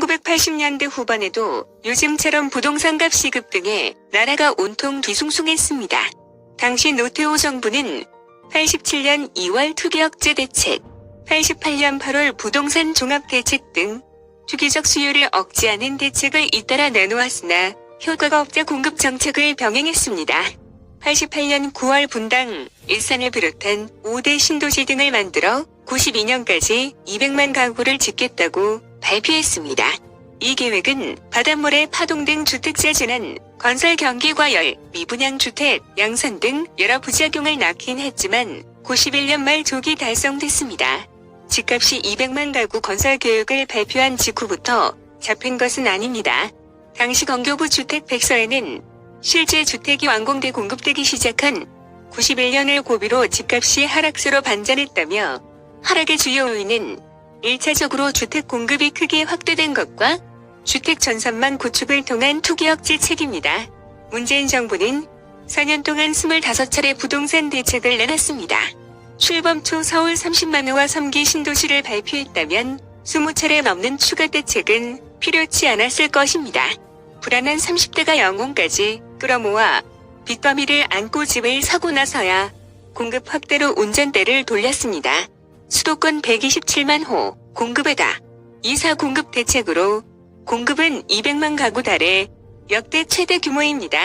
1980년대 후반에도 요즘처럼 부동산 값 시급 등에 나라가 온통 뒤숭숭했습니다. 당시 노태우 정부는 87년 2월 투기억제 대책, 88년 8월 부동산 종합대책 등 투기적 수요를 억제하는 대책을 잇따라 내놓았으나 효과가 없자 공급 정책을 병행했습니다. 88년 9월 분당, 일산을 비롯한 5대 신도시 등을 만들어 92년까지 200만 가구를 짓겠다고 발표했습니다. 이 계획은 바닷모래 파동 등 주택자 진한, 건설 경기 과열, 미분양 주택, 양산 등 여러 부작용을 낳긴 했지만 91년 말 조기 달성됐습니다. 집값이 200만 가구 건설 계획을 발표한 직후부터 잡힌 것은 아닙니다. 당시 건교부 주택 백서에는 실제 주택이 완공돼 공급되기 시작한 91년을 고비로 집값이 하락세로 반전했다며 하락의 주요 요인은 1차적으로 주택 공급이 크게 확대된 것과 주택 전선망 구축을 통한 투기 억제 책입니다. 문재인 정부는 4년 동안 25차례 부동산 대책을 내놨습니다. 출범 초 서울 30만 호와 3기 신도시를 발표했다면 20차례 넘는 추가 대책은 필요치 않았을 것입니다. 불안한 30대가 영혼까지 끌어모아 빚더미를 안고 집을 사고 나서야 공급 확대로 운전대를 돌렸습니다. 수도권 127만 호 공급에다 2사 공급 대책으로 공급은 200만 가구 달해 역대 최대 규모입니다.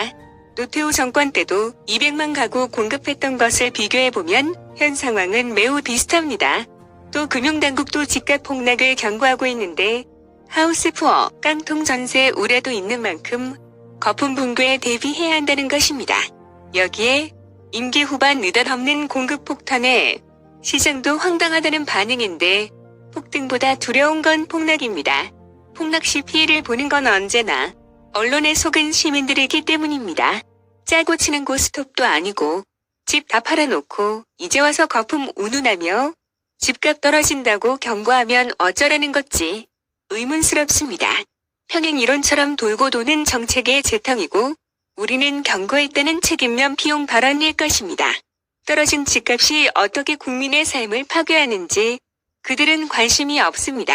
노태우 정권 때도 200만 가구 공급했던 것을 비교해보면 현 상황은 매우 비슷합니다. 또 금융당국도 집값 폭락을 경고하고 있는데 하우스 푸어, 깡통 전세 우려도 있는 만큼 거품 붕괴에 대비해야 한다는 것입니다. 여기에 임기 후반 느닷없는 공급 폭탄에 시장도 황당하다는 반응인데 폭등보다 두려운 건 폭락입니다. 폭락 시 피해를 보는 건 언제나 언론에 속은 시민들이기 때문입니다. 짜고 치는 고스톱도 아니고 집 다 팔아놓고 이제 와서 거품 운운하며 집값 떨어진다고 경고하면 어쩌라는 것지 의문스럽습니다. 평행 이론처럼 돌고 도는 정책의 재탕이고 우리는 경고했다는 책임면 비용 발언일 것입니다. 떨어진 집값이 어떻게 국민의 삶을 파괴하는지 그들은 관심이 없습니다.